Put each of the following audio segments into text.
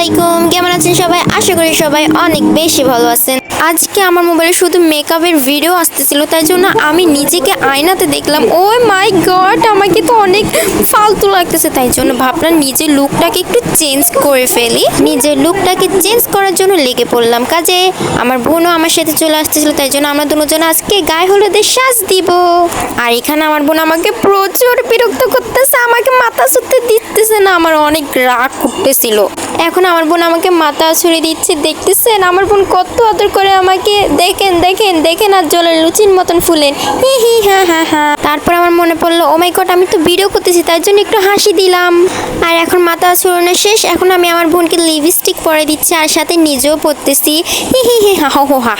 আলাইকুম কেমন আছেন সবাই, আশা করি সবাই অনেক বেশি ভালো আছেন। আজকে আমার মোবাইলে শুধু মেকআপের ভিডিও আসতেছিল, তাই জন্য আমি নিজেকে আয়নাতে দেখলাম। ও মাই গড আমাকে তো অনেক ফালতু লাগতেছে। তাই জন্য ভাবলাম নিজের লুকটাকে একটু চেঞ্জ করে ফেলি। নিজের লুকটাকে চেঞ্জ করার জন্য লেগে পড়লাম। কাজে আমার বোনও আমার সাথে চলে আসতেছিল, তাই জন্য আমরা দুজন আজকে গায়ে হলুদের সাজ দিব। আর এখানে আমার বোন আমাকে প্রচুর বিরক্ত করতেছে, আমাকে মাথা সুতে দিতেছে না, আমার অনেক রাগ উঠতেছিল এখন আমার বোন আমাকে মাথা ছুড়ে দিচ্ছে দেখতেছেন আমার বোন কত আদর করে আমাকে দেখেন দেখেন দেখেন আর জলের লুচির মতন ফুলেন হি হি হ্যাঁ হ্যাঁ হ্যাঁ তারপর আমার মনে পড়লো ও মাই গড আমি তো ভিডিও করতেছি তার জন্য একটু হাসি দিলাম আর এখন মাথা ছুড়ানো শেষ এখন আমি আমার বোনকে লিপস্টিক পরে দিচ্ছি আর সাথে নিজেও পরতেছি হি হি হি হা হো হো হা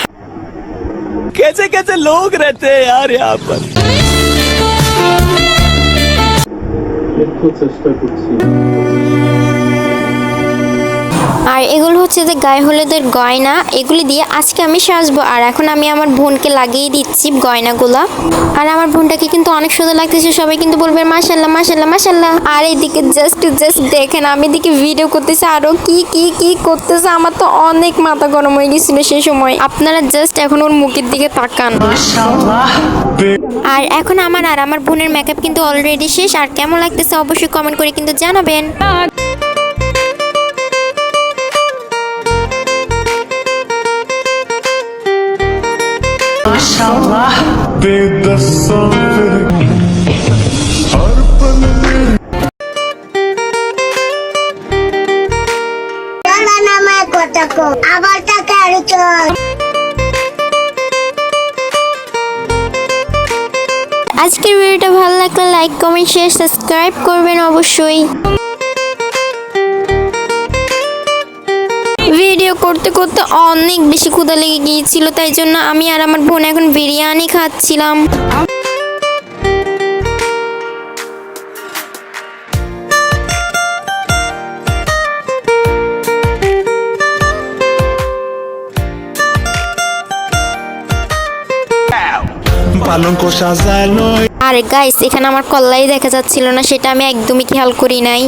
कैसे कैसे लोग रहते हैं यार यहाँ पर একটু চেষ্টা করছি আর এগুলো হচ্ছে যে গায়ে হলুদের গয়না, এগুলি দিয়ে আজকে আমি সাজবো। আর এখন আমি আমার বোনকে লাগিয়ে দিচ্ছি গয়নাগুলা। আর আমার বোনটাকে কিন্তু অনেক সুন্দর লাগতেছে, সবাই কিন্তু বলবে মাশাল্লাহ মাশাল্লাহ মাশাল্লাহ আর এইদিকে জাস্ট জাস্ট দেখেন, আমি এদিকে ভিডিও করতেছি, আরও কি কি কি করতেছে, আমার তো অনেক মাথা গরম হয়ে গেছিল সেই সময়। আপনারা জাস্ট এখন ওর মুখের দিকে তাকান। আর এখন আমার আর আমার বোনের মেকআপ কিন্তু অলরেডি শেষ। আর কেমন লাগতেছে অবশ্যই কমেন্ট করে কিন্তু জানাবেন। মাশাআল্লাহ। আবার টাকা আরও চল। আজকের ভিডিওটা ভালো লাগলে লাইক কমেন্ট শেয়ার সাবস্ক্রাইব করবেন অবশ্যই। ভিডিও করতে করতে অনেক বেশি ক্ষুধা লেগে গিয়েছিল তাই জন্য আমি আর আমার বোন এখন বিরিয়ানি খাচ্ছিলাম। পালঙ্ক সাজালো আর গাইস এখানে আমার কল্লাই দেখা যাচ্ছিল না সেটা আমি একদমই খেয়াল করি নাই।